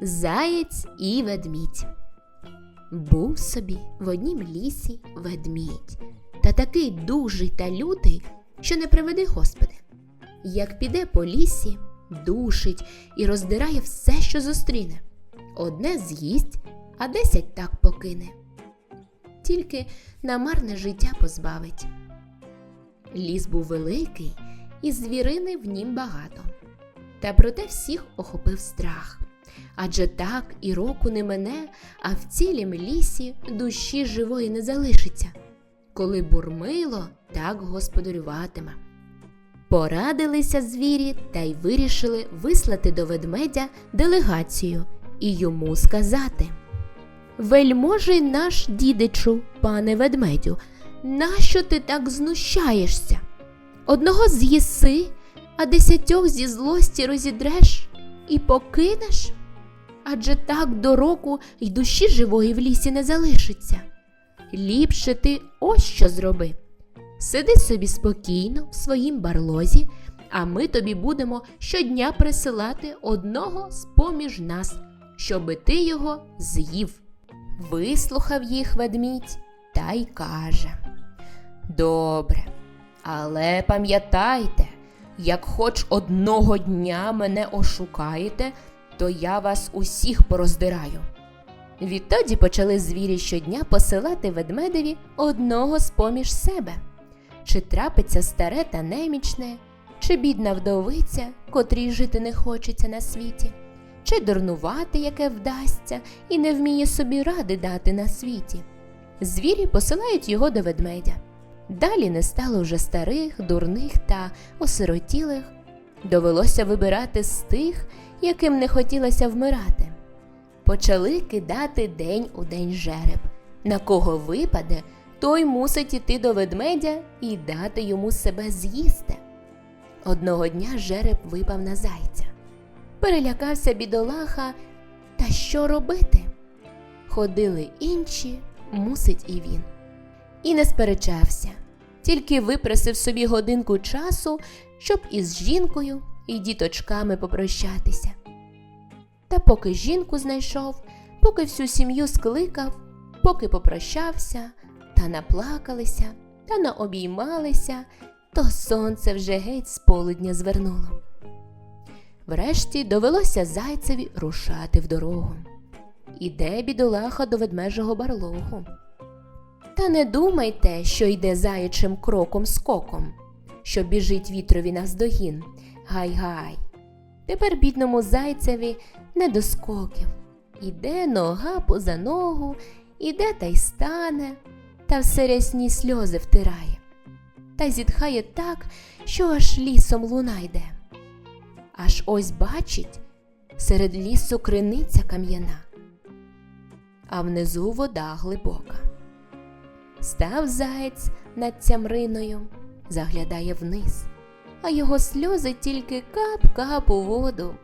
Заєць і ведмідь. Був собі в однім лісі ведмідь, та такий дужий та лютий, що не приведи Господи. Як піде по лісі, душить і роздирає все, що зустріне. Одне з'їсть, а десять так покине. Тільки на марне життя позбавить. Ліс був великий, і звірини в нім багато. Та проте всіх охопив страх. Адже так і року не мине, а в цілім лісі душі живої не залишиться. Коли бурмило, так господарюватиме. Порадилися звірі та й вирішили вислати до ведмедя делегацію і йому сказати Вельможий наш дідичу, пане ведмедю, нащо ти так знущаєшся? Одного з'їси, а десятьох зі злості розідреш і покинеш? Адже так до року й душі живої в лісі не залишиться. Ліпше ти ось що зроби. Сиди собі спокійно в своїм барлозі, а ми тобі будемо щодня присилати одного з поміж нас, щоби ти його з'їв. Вислухав їх ведмідь та й каже Добре, але пам'ятайте, як хоч одного дня мене ошукаєте, то я вас усіх пороздираю. Відтоді почали звірі щодня посилати ведмедеві одного з поміж себе. Чи трапиться старе та немічне, чи бідна вдовиця, котрій жити не хочеться на світі, чи дурнувати, яке вдасться, і не вміє собі ради дати на світі. Звірі посилають його до ведмедя. Далі не стало вже старих, дурних та осиротілих. Довелося вибирати з тих, яким не хотілося вмирати. Почали кидати день у день жереб. На кого випаде, той мусить іти до ведмедя і дати йому себе з'їсти. Одного дня жереб випав на зайця. Перелякався бідолаха, та що робити? Ходили інші, мусить і він. І не сперечався, тільки випросив собі годинку часу, щоб із жінкою і діточками попрощатися. Та поки жінку знайшов, поки всю сім'ю скликав, поки попрощався, та наплакалися, та наобіймалися, то сонце вже геть з полудня звернуло. Врешті довелося зайцеві рушати в дорогу. Іде бідолаха до ведмежого барлогу. Та не думайте, що йде заячим кроком скоком, що біжить вітрові наздогін. Гай-гай. Тепер бідному зайцеві не до скоків. Іде нога поза ногу, іде та й стане, та все рясні сльози втирає. Та зітхає так, що аж лісом луна йде. Аж ось бачить серед лісу криниця кам'яна, а внизу вода глибока. Став заєць над цямриною, заглядає вниз, а його сльози тільки кап-кап у воду.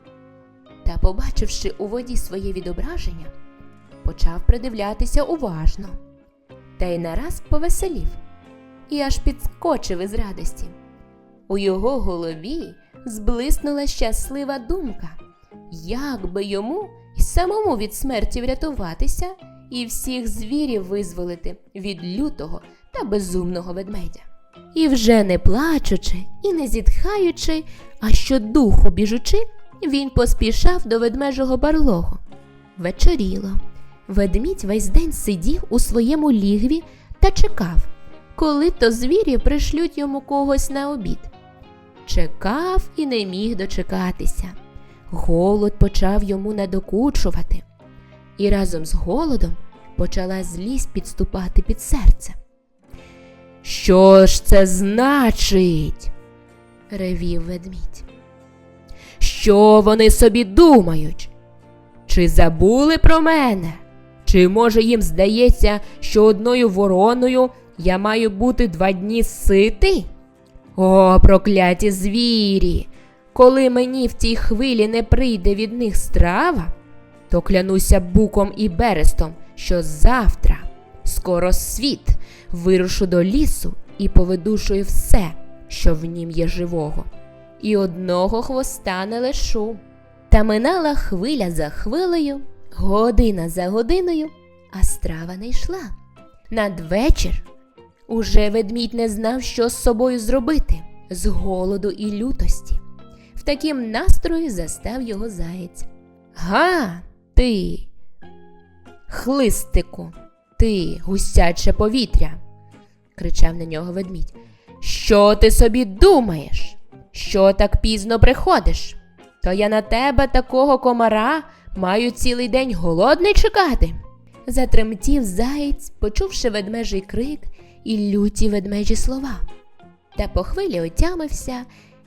Та, побачивши у воді своє відображення, почав придивлятися уважно, та й нараз повеселів і аж підскочив із радості. У його голові зблиснула щаслива думка, як би йому й самому від смерті врятуватися і всіх звірів визволити від лютого та безумного ведмедя. І вже не плачучи і не зітхаючи, а щодуху біжучи, він поспішав до ведмежого барлогу. Вечоріло. Ведмідь весь день сидів у своєму лігві та чекав, коли то звірі пришлють йому когось на обід. Чекав і не міг дочекатися. Голод почав йому надокучувати, і разом з голодом почала злість підступати під серце. Що ж це значить? ревів ведмідь. Що вони собі думають? Чи забули про мене? Чи може їм здається, що одною вороною я маю бути два дні ситий? О, прокляті звірі! Коли мені в тій хвилі не прийде від них страва, то клянуся буком і берестом, що завтра, скоро світ, вирушу до лісу і повидушую все, що в нім є живого. І одного хвоста не лишу. Та минала хвиля за хвилею, година за годиною, а страва не йшла. Надвечір уже ведмідь не знав, що з собою зробити з голоду і лютості. В такім настрої застав його заєць. Га, ти, хлистику, ти, гусяче повітря, кричав на нього ведмідь. Що ти собі думаєш? Що так пізно приходиш? То я на тебе такого комара маю цілий день голодний чекати. Затремтів заєць, почувши ведмежий крик і люті ведмежі слова. Та по хвилі отямився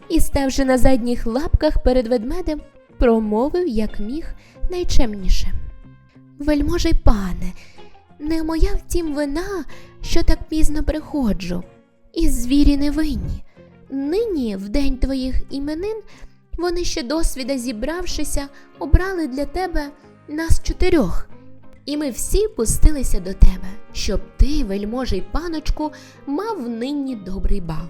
і, ставши на задніх лапках перед ведмедем, промовив, як міг, найчемніше. Вельможий пане, не моя втім вина, що так пізно приходжу, і звірі не винні. Нині, в день твоїх іменин, вони ще досвіда зібравшися, обрали для тебе нас чотирьох. І ми всі пустилися до тебе, щоб ти, вельможий паночку, мав нині добрий бал.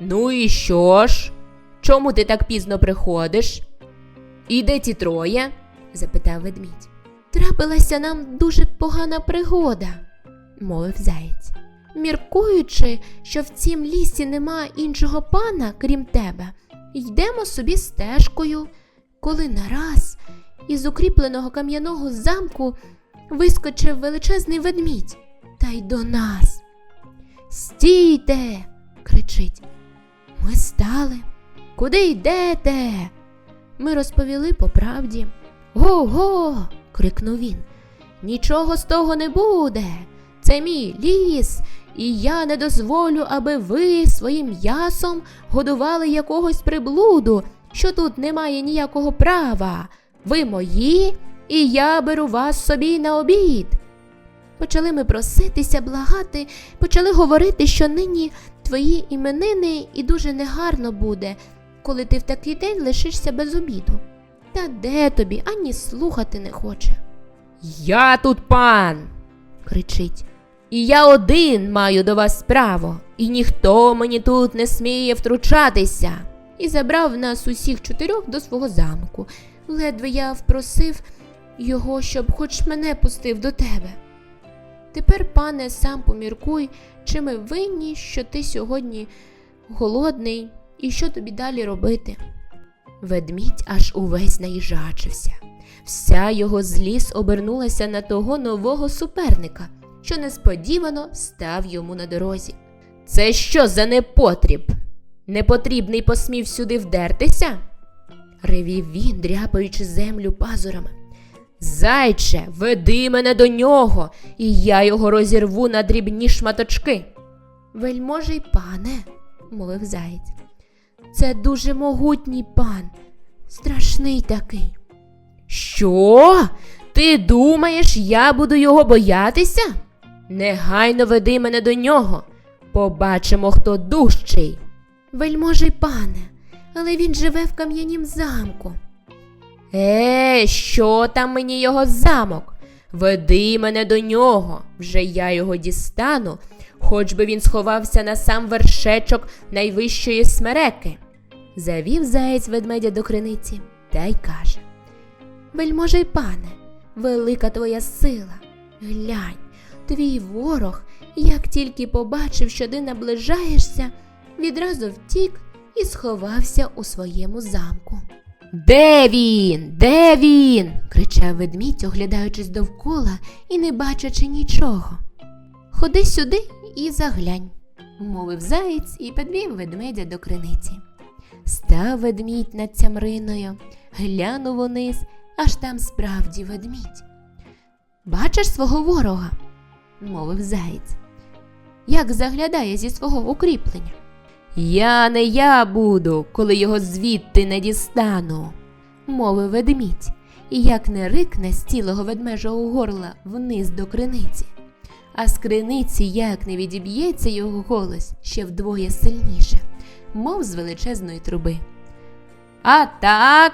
Ну і що ж? Чому ти так пізно приходиш? І де ті троє? запитав ведмідь. Трапилася нам дуже погана пригода, мовив заєць. Міркуючи, що в цім лісі нема іншого пана, крім тебе, йдемо собі стежкою, коли нараз із укріпленого кам'яного замку вискочив величезний ведмідь та й до нас. Стійте. кричить. Ми стали. Куди йдете? Ми розповіли по правді. Го-го. Крикнув він. Нічого з того не буде. Це мій ліс, і я не дозволю, аби ви своїм м'ясом годували якогось приблуду, що тут немає ніякого права. Ви мої, і я беру вас собі на обід. Почали ми проситися, благати, почали говорити, що нині твої іменини і дуже негарно буде, коли ти в такий день лишишся без обіду. Та де тобі ані слухати не хоче. Я тут пан. кричить. І я один маю до вас справу, і ніхто мені тут не сміє втручатися. І забрав нас усіх чотирьох до свого замку. Ледве я впросив його, щоб хоч мене пустив до тебе. Тепер, пане, сам поміркуй, чи ми винні, що ти сьогодні голодний, і що тобі далі робити. Ведмідь аж увесь наїжачився. Вся його злість обернулася на того нового суперника, що несподівано став йому на дорозі. Це що за непотріб? Непотрібний посмів сюди вдертися? ревів він, дряпаючи землю пазурами. Зайче, веди мене до нього, і я його розірву на дрібні шматочки. Вельможий пане, мовив заєць, це дуже могутній пан, страшний такий. Що? Ти думаєш, я буду його боятися? Негайно веди мене до нього. Побачимо, хто дужчий. Вельможий пане, але він живе в кам'янім замку. Е, що там мені його замок? Веди мене до нього, вже я його дістану, хоч би він сховався на сам вершечок найвищої смереки. Завів заєць ведмедя до криниці та й каже Вельможий пане, велика твоя сила. Глянь, твій ворог, як тільки побачив, що ти наближаєшся, відразу втік і сховався у своєму замку. Де він? Де він? кричав ведмідь, оглядаючись довкола і не бачачи нічого. Ходи сюди і заглянь, мовив заєць і підвів ведмедя до криниці. Став ведмідь над цямриною, глянув униз, аж там справді ведмідь. Бачиш свого ворога, мовив заєць, як заглядає зі свого укріплення. Я не я буду, коли його звідти не дістану, мовив ведмідь, і як не рикне з цілого ведмежого горла вниз до криниці, а з криниці як не відіб'ється його голос ще вдвоє сильніше, мов з величезної труби. А так.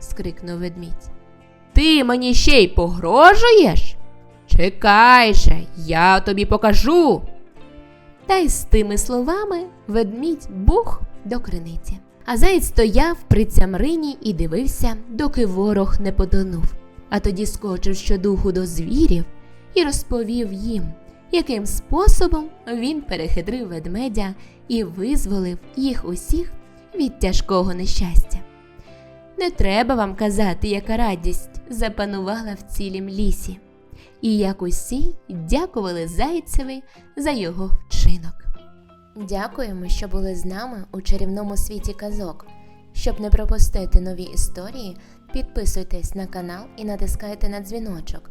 скрикнув ведмідь. Ти мені ще й погрожуєш? Чекай же, я тобі покажу. Та й з тими словами ведмідь бух до криниці. А заєць стояв при цямрині і дивився, доки ворог не потонув. А тоді скочив щодуху до звірів і розповів їм, яким способом він перехитрив ведмедя і визволив їх усіх від тяжкого нещастя. Не треба вам казати, яка радість запанувала в цілім лісі, і як усі дякували Зайцеві за його вчинок. Дякуємо, що були з нами у чарівному світі казок. Щоб не пропустити нові історії, підписуйтесь на канал і натискайте на дзвіночок.